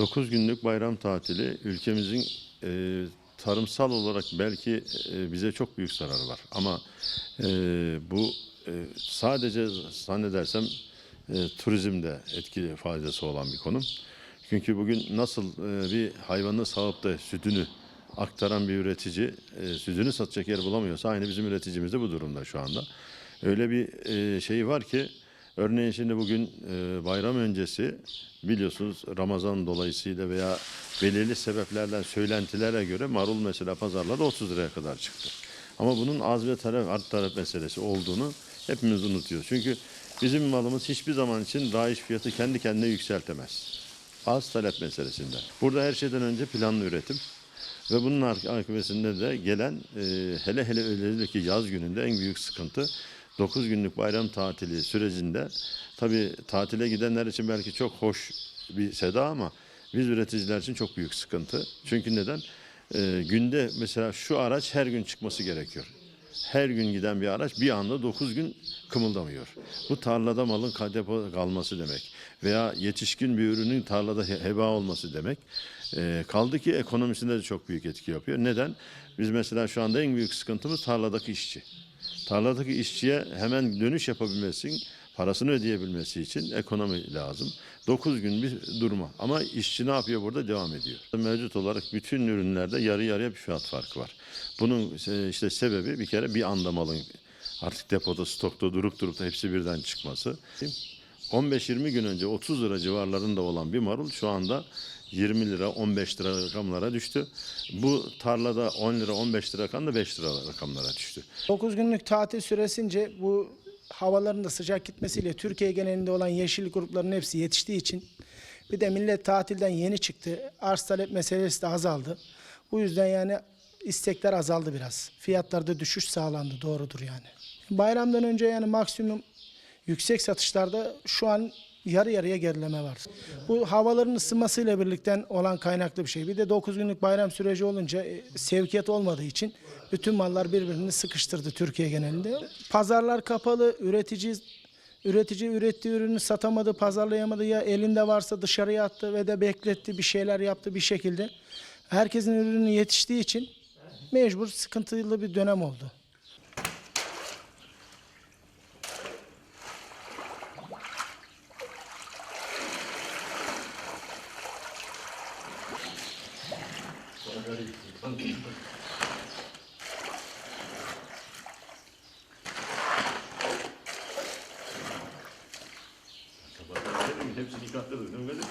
Dokuz günlük bayram tatili ülkemizin e, tarımsal olarak belki e, bize çok büyük zararı var. Ama e, bu e, sadece zannedersem e, turizmde etkili faydası olan bir konum. Çünkü bugün nasıl e, bir hayvanı sağıp da sütünü aktaran bir üretici e, sütünü satacak yer bulamıyorsa aynı bizim üreticimiz de bu durumda şu anda. Öyle bir e, şey var ki Örneğin şimdi bugün e, bayram öncesi biliyorsunuz Ramazan dolayısıyla veya belirli sebeplerden söylentilere göre marul mesela pazarlarda 30 liraya kadar çıktı. Ama bunun az ve talep, art talep meselesi olduğunu hepimiz unutuyoruz. Çünkü bizim malımız hiçbir zaman için raiş fiyatı kendi kendine yükseltemez. Az talep meselesinden. Burada her şeyden önce planlı üretim. Ve bunun akıbetinde de gelen e, hele hele özellikle yaz gününde en büyük sıkıntı 9 günlük bayram tatili sürecinde tabii tatile gidenler için belki çok hoş bir seda ama biz üreticiler için çok büyük sıkıntı. Çünkü neden? E, günde mesela şu araç her gün çıkması gerekiyor. Her gün giden bir araç bir anda 9 gün kımıldamıyor. Bu tarlada malın depo kalması demek. Veya yetişkin bir ürünün tarlada he- heba olması demek. Ee, kaldı ki ekonomisinde de çok büyük etki yapıyor. Neden? Biz mesela şu anda en büyük sıkıntımız tarladaki işçi. Tarladaki işçiye hemen dönüş yapabilmesi, parasını ödeyebilmesi için ekonomi lazım. 9 gün bir durma. Ama işçi ne yapıyor burada? Devam ediyor. Mevcut olarak bütün ürünlerde yarı yarıya bir fiyat farkı var. Bunun e, işte sebebi bir kere bir anda malın artık depoda, stokta durup durup da hepsi birden çıkması. 15-20 gün önce 30 lira civarlarında olan bir marul şu anda 20 lira 15 lira rakamlara düştü. Bu tarlada 10 lira 15 lira rakan da 5 lira rakamlara düştü. 9 günlük tatil süresince bu havaların da sıcak gitmesiyle Türkiye genelinde olan yeşil grupların hepsi yetiştiği için bir de millet tatilden yeni çıktı. Arz talep meselesi de azaldı. Bu yüzden yani istekler azaldı biraz. Fiyatlarda düşüş sağlandı doğrudur yani. Bayramdan önce yani maksimum yüksek satışlarda şu an yarı yarıya gerileme var. Bu havaların ısınmasıyla birlikte olan kaynaklı bir şey. Bir de 9 günlük bayram süreci olunca e, sevkiyat olmadığı için bütün mallar birbirini sıkıştırdı Türkiye genelinde. Pazarlar kapalı, üretici üretici ürettiği ürünü satamadı, pazarlayamadı ya elinde varsa dışarıya attı ve de bekletti bir şeyler yaptı bir şekilde. Herkesin ürünü yetiştiği için mecbur sıkıntılı bir dönem oldu. Hepsi dikkatlidir değil mi Vedat?